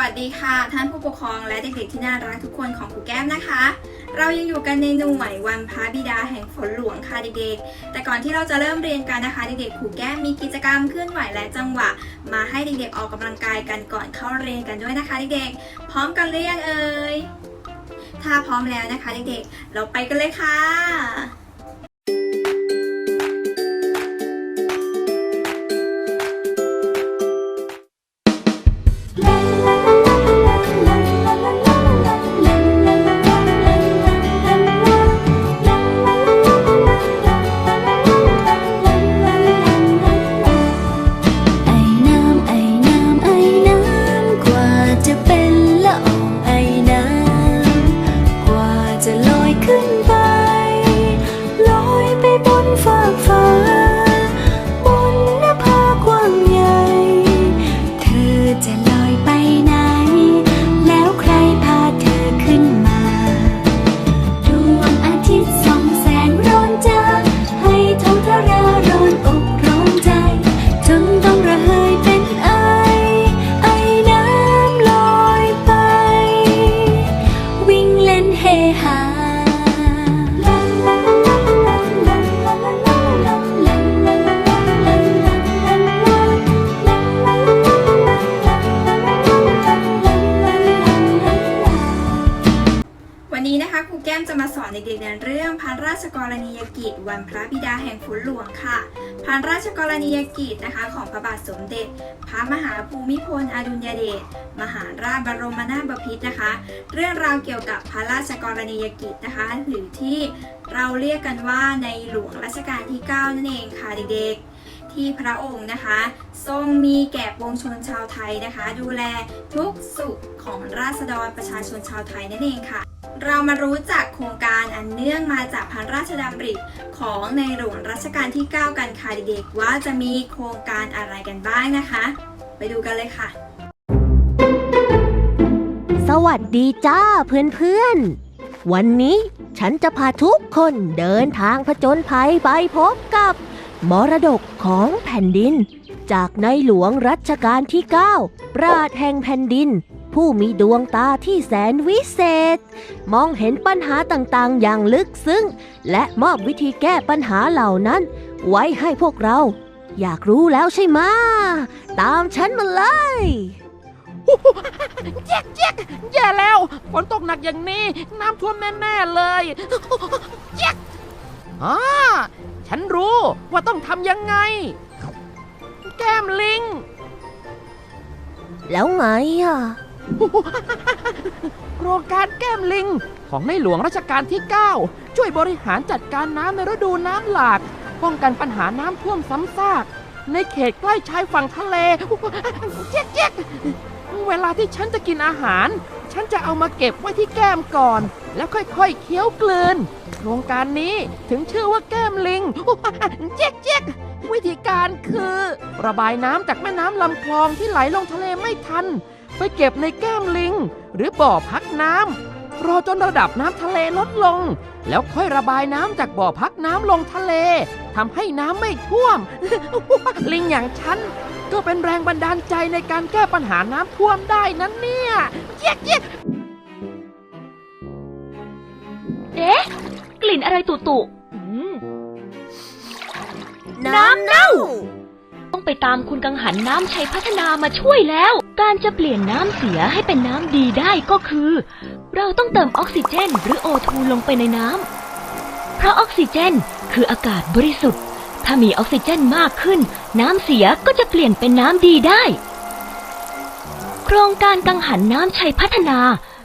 วัสดีค่ะ ท่านผู้ปกครองและเด็กๆที่น่ารักทุกคนของครูแก้มนะคะ เรายังอยู่กันในหน่วยวันพระบิดาแห่งฝนหลวงค่ะเด็กๆ แต่ก่อนที่เราจะเริ่มเรียนกันนะคะ เด็กๆครูแก้มมีกิจกรรมเคลื่อนไหวและจังหวะ มาให้เด็กๆออกกำลังกายกันก่อนเข้าเรียนกันด้วยนะคะเด็กๆ พร้อมกันหรือยังเอ่ยถ้าพร้อมแล้วนะคะเด็กๆ เราไปกันเลยค่ะ นนี้นะคะครูแก้มจะมาสอนเด็กๆในเรื่องพระราชกรณียกิจ วันพระบิดาแห่งฝนหลวงค่ะพระราชกรณียกิจนะคะ ของพระบาทสมเด็จ พระมหาภูมิพลอดุลยเดชมหาราชบรมนาถบพิตรนะคะ เรื่องราวเกี่ยวกับพระราชกรณียกิจนะคะ หรือที่เราเรียกกันว่าในหลวงรัชกาลที่ 9 นั่นเองค่ะเด็กๆที่พระองค์นะคะทรงมีแก่ปวงชนชาวไทยนะคะ ดูแลทุกสุขของราษฎรประชาชนชาวไทยนั่นเองค่ะ เรามารู้จักโครงการอันเนื่องมาจากพระราชดำริของในหลวงรัชกาลที่ 9 กันค่ะเด็กๆว่าจะมีโครงการอะไรกันบ้างนะคะ ไปดูกันเลยค่ะ สวัสดีจ้าเพื่อนๆ วันนี้ฉันจะพาทุกคนเดินทางผจญภัยไปพบกับ มรดกของแผ่นดิน จากในหลวงรัชกาลที่ 9 ปราดแห่งแผ่นดิน ผู้มีดวงตาที่แสนวิเศษ มองเห็นปัญหาต่างๆ อย่างลึกซึ้ง และมอบวิธีแก้ปัญหาเหล่านั้น ไว้ให้พวกเรา อยากรู้แล้วใช่ไหมะตามฉันมาเลยแจ๊กแจ๊กแย่แล้วฝนตกหนักอย่างนี้ น้ำท่วมแน่ๆเลยแจ๊กอ่าฉันรู้ว่าต้องทำยังไง แก้มลิง แล้วไงอะ โครงการแก้มลิง ของในหลวงรัชกาลที่ 9 ช่วยบริหารจัดการน้ำในฤดูน้ำหลาก ป้องกันปัญหาน้ำท่วมซ้ำซาก ในเขตใกล้ชายฝั่งทะเลแจ๊กแจ๊กเวลาที่ฉันจะกินอาหาร ฉันจะเอามาเก็บไว้ที่แก้มก่อน แล้วค่อยๆเคี้ยวกลืน โครงการนี้ถึงชื่อว่าแก้มลิงแจ๊กแจ๊กวิธีการคือ ระบายน้ำจากแม่น้ำลำคลองที่ไหลลงทะเลไม่ทัน ไปเก็บในแก้มลิง หรือบ่อพักน้ำรอจนระดับน้ำทะเลลดลง แล้วค่อยระบายน้ำจากบ่อพักน้ำลงทะเลทำให้น้ำไม่ท่วม ลิงอย่างฉันก็เป็นแรงบันดาลใจในการแก้ปัญหาน้ำท่วมได้นั้นเนี่ยเจ๊กเจ๊กเอ๊ะกลิ่นอะไรตุตุอืมน้ำเน่าต้อง ไปตามคุณกังหันน้ำชัยพัฒนามาช่วยแล้ว การจะเปลี่ยนน้ำเสียให้เป็นน้ำดีได้ก็คือ เราต้องเติมออกซิเจนหรือโอทูลงไปในน้ำเพราะออกซิเจนคืออากาศบริสุทธิ์ ถ้ามีออกซิเจนมากขึ้น น้ำเสียก็จะเปลี่ยนเป็นน้ำดีได้ โครงการกังหันน้ำชัยพัฒนา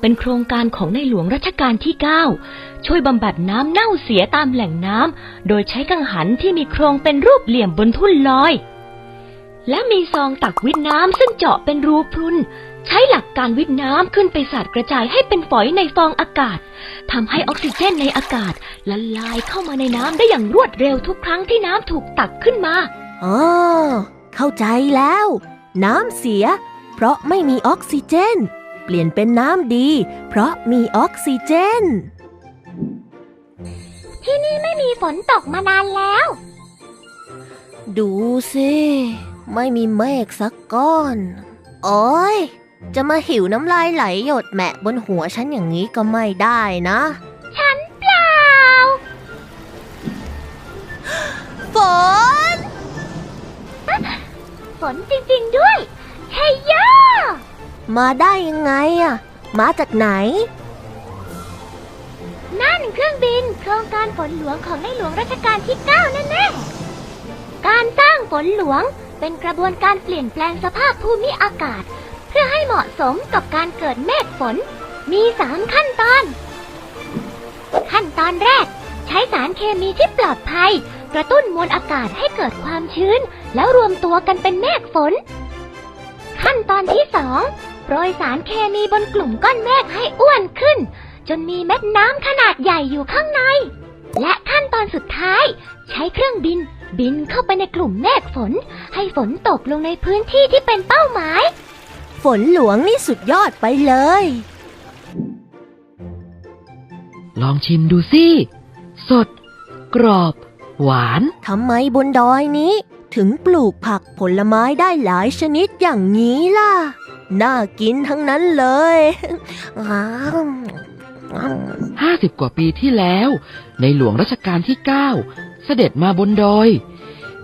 เป็นโครงการของในหลวงรัชกาลที่ 9 ช่วยบำบัดน้ำเน่าเสียตามแหล่งน้ำ โดยใช้กังหันที่มีโครงเป็นรูปเหลี่ยมบนทุ่นลอย และมีซองตักวิทน้ำซึ่งเจาะเป็นรูพรุน ใช้หลักการวิทน้ำขึ้นไปสาดกระจายให้เป็นฝอยในฟองอากาศทำให้ออกซิเจนในอากาศละลายเข้ามาในน้ำได้อย่างรวดเร็วทุกครั้งที่น้ำถูกตักขึ้นมาอ๋อเข้าใจแล้ว น้ำเสีย เพราะไม่มีออกซิเจน เปลี่ยนเป็นน้ำดี เพราะมีออกซิเจน ที่นี่ไม่มีฝนตกมานานแล้ว ดูสิ ไม่มีเมฆสักก้อน โอ้ย จะมาหิวน้ำลายไหลหยดแหมะบนหัวฉันอย่างนี้ก็ไม่ได้นะ ฉันเปล่า ฝน ฝนจริงๆด้วยเฮ้ยยามาได้ยังไงอะมาจากไหน นั่นเครื่องบินโครงการฝนหลวงของในหลวงรัชกาลที่9นั่นแน่การสร้างฝนหลวง เป็นกระบวนการเปลี่ยนแปลงสภาพภูมิอากาศ เพื่อให้เหมาะสมกับการเกิดเมฆฝน มีสามขั้นตอน ขั้นตอนแรก ใช้สารเคมีที่ปลอดภัย กระตุ้นมวลอากาศให้เกิดความชื้น แล้วรวมตัวกันเป็นเมฆฝน ขั้นตอนที่สองโปรยสารเคมีบนกลุ่มก้อนเมฆให้อ้วนขึ้น จนมีเม็ดน้ำขนาดใหญ่อยู่ข้างใน และขั้นตอนสุดท้าย ใช้เครื่องบิน บินเข้าไปในกลุ่มเมฆฝน ให้ฝนตกลงในพื้นที่ที่เป็นเป้าหมาย ฝนหลวงนี่สุดยอดไปเลย ลองชิมดูสิ สด กรอบ หวาน ทำไมบนดอยนี้ ถึงปลูกผักผลไม้ได้หลายชนิดอย่างนี้ล่ะ น่ากินทั้งนั้นเลยอ้าว 50กว่าปีที่แล้ว ในหลวงรัชกาลที่9เสด็จมาบนดอย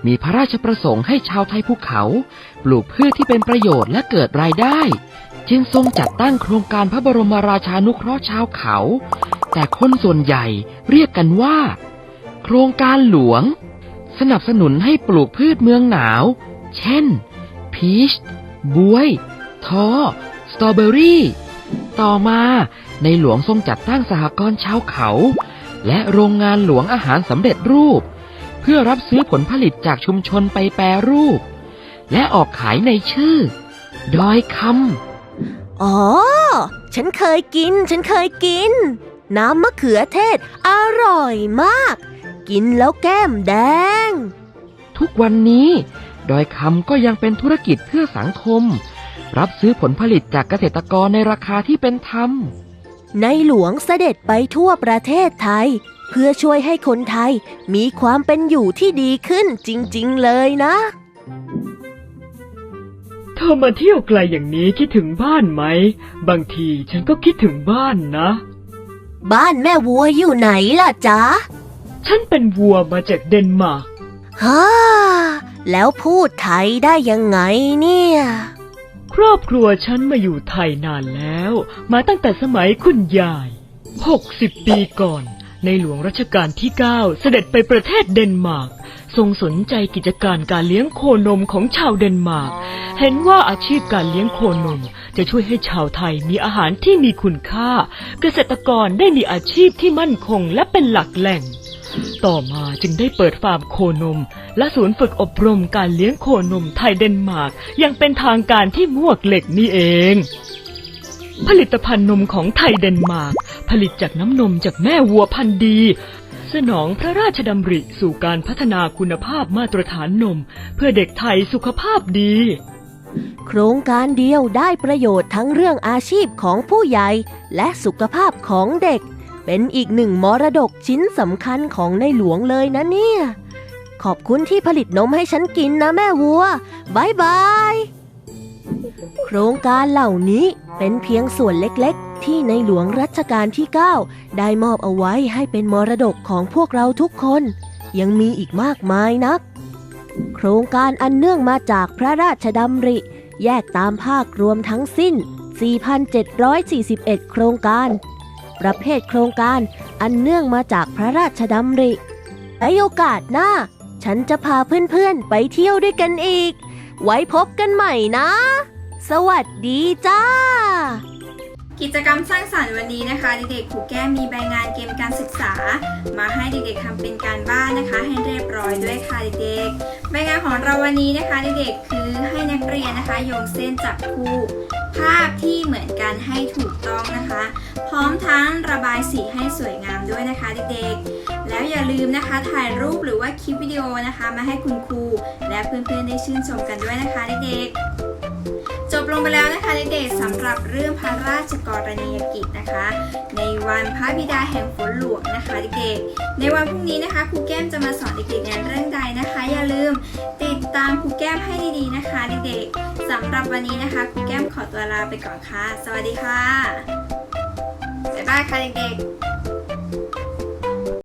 มีพระราชประสงค์ให้ชาวไทยภูเขา ปลูกพืชที่เป็นประโยชน์และเกิดรายได้ จึงทรงจัดตั้งโครงการพระบรมราชานุเคราะห์ชาวเขา แต่คนส่วนใหญ่เรียกกันว่า โครงการหลวง สนับสนุนให้ปลูกพืชเมืองหนาว เช่น พีช บวยท้อสตรอเบอรี่ ต่อมา ในหลวงทรงจัดตั้งสหกรณ์ชาวเขา และโรงงานหลวงอาหารสำเร็จรูป เพื่อรับซื้อผลผลิตจากชุมชนไปแปรรูป และออกขายในชื่อ ดอยคอ๋อ ฉันเคยกิน ฉันเคยกิน น้ำมะเขือเทศ อร่อยมาก กินแล้วแก้มแดงำทุกวันนี้ ดอยคำก็ยังเป็นธุรกิจเพื่อสังคมรับซื้อผลผลิตจากเกษตรกรในราคาที่เป็นธรรม ในหลวงเสด็จไปทั่วประเทศไทย เพื่อช่วยให้คนไทยมีความเป็นอยู่ที่ดีขึ้นจริง ๆ เลยนะเธอมาเที่ยวไกลอย่างนี้คิดถึงบ้านไหม บางทีฉันก็คิดถึงบ้านนะ บ้านแม่วัวอยู่ไหนล่ะจ๊ะ ฉันเป็นวัวมาจากเดนมาร์กฮ่าแล้วพูดไทยได้ยังไงเนี่ยค รอบครัวฉันมาอยู่ไทยนานแล้ว มาตั้งแต่สมัยคุณยาย 60 ปีก่อน ในหลวงรัชกาลที่ 9 เสด็จไปประเทศเดนมาร์ก ทรงสนใจกิจการการเลี้ยงโคนมของชาวเดนมาร์ก เห็นว่าอาชีพการเลี้ยงโคนม จะช่วยให้ชาวไทยมีอาหารที่มีคุณค่า เกษตรกรได้มีอาชีพที่มั่นคงและเป็นหลักแหล่ง ต่อมาจึงได้เปิดฟาร์มโคนม และศูนย์ฝึกอบรมการเลี้ยงโคนมไทยเดนมาร์กย่างเป็นทางการที่มวกเหล็กนี่เอง ผลิตภัณฑ์นมของไทยเดนมาร์กผลิตจากน้ำนมจากแม่วัวพันธุ์ดี สนองพระราชดำริสู่การพัฒนาคุณภาพมาตรฐานนม เพื่อเด็กไทยสุขภาพดี โครงการเดียวได้ประโยชน์ทั้งเรื่องอาชีพของผู้ใหญ่และสุขภาพของเด็ก เป็นอีกหนึ่งมรดกชิ้นสำคัญของในหลวงเลยนะเนี่ย ขอบคุณที่ผลิตนมให้ฉันกินนะแม่วัวบายบาย โครงการเหล่านี้เป็นเพียงส่วนเล็กๆ ที่ในหลวงรัชกาลที่ 9 ได้มอบเอาไว้ให้เป็นมรดกของพวกเราทุกคน ยังมีอีกมากมายนัก โครงการอันเนื่องมาจากพระราชดำริ แยกตามภาครวมทั้งสิ้น 4,741 โครงการ ประเภทโครงการอันเนื่องมาจากพระราชดำริในโอกาสหน้า ฉันจะพาเพื่อนๆไปเที่ยวด้วยกันอีก ไว้พบกันใหม่นะ สวัสดีจ้า กิจกรรมสร้างสรรค์วันนี้นะคะเด็กๆครูแก้มมีใบงานเกมการศึกษา มาให้เด็กๆทำเป็นการบ้านนะคะ ให้เรียบร้อยด้วยค่ะเด็กๆใบงานของเราวันนี้นะคะเด็กๆคือให้นักเรียนนะคะโยงเส้นจับคู่ ภาพที่เหมือนกันให้ถูกต้องนะคะ พร้อมทั้งระบายสีให้สวยงามด้วยนะคะเด็กๆ แล้วอย่าลืมนะคะถ่ายรูปหรือว่าคลิปวิดีโอนะคะ มาให้คุณครูและเพื่อนๆได้ชื่นชมกันด้วยนะคะเด็กๆจบลงไปแล้วนะคะเด็กๆสำหรับเรื่องพระราชกรณียกิจนะคะ วันพระบิดาแห่งฝนหลวงนะคะเด็กๆ ในวันพรุ่งนี้นะคะครูแก้มจะมาสอนเด็กๆในเรื่องใดนะคะ อย่าลืมติดตามครูแก้มให้ดีๆนะคะเด็กๆสำหรับวันนี้นะคะครูแก้มขอตัวลาไปก่อนค่ะ สวัสดีค่ะบ๊ายบายค่ะเด็กๆ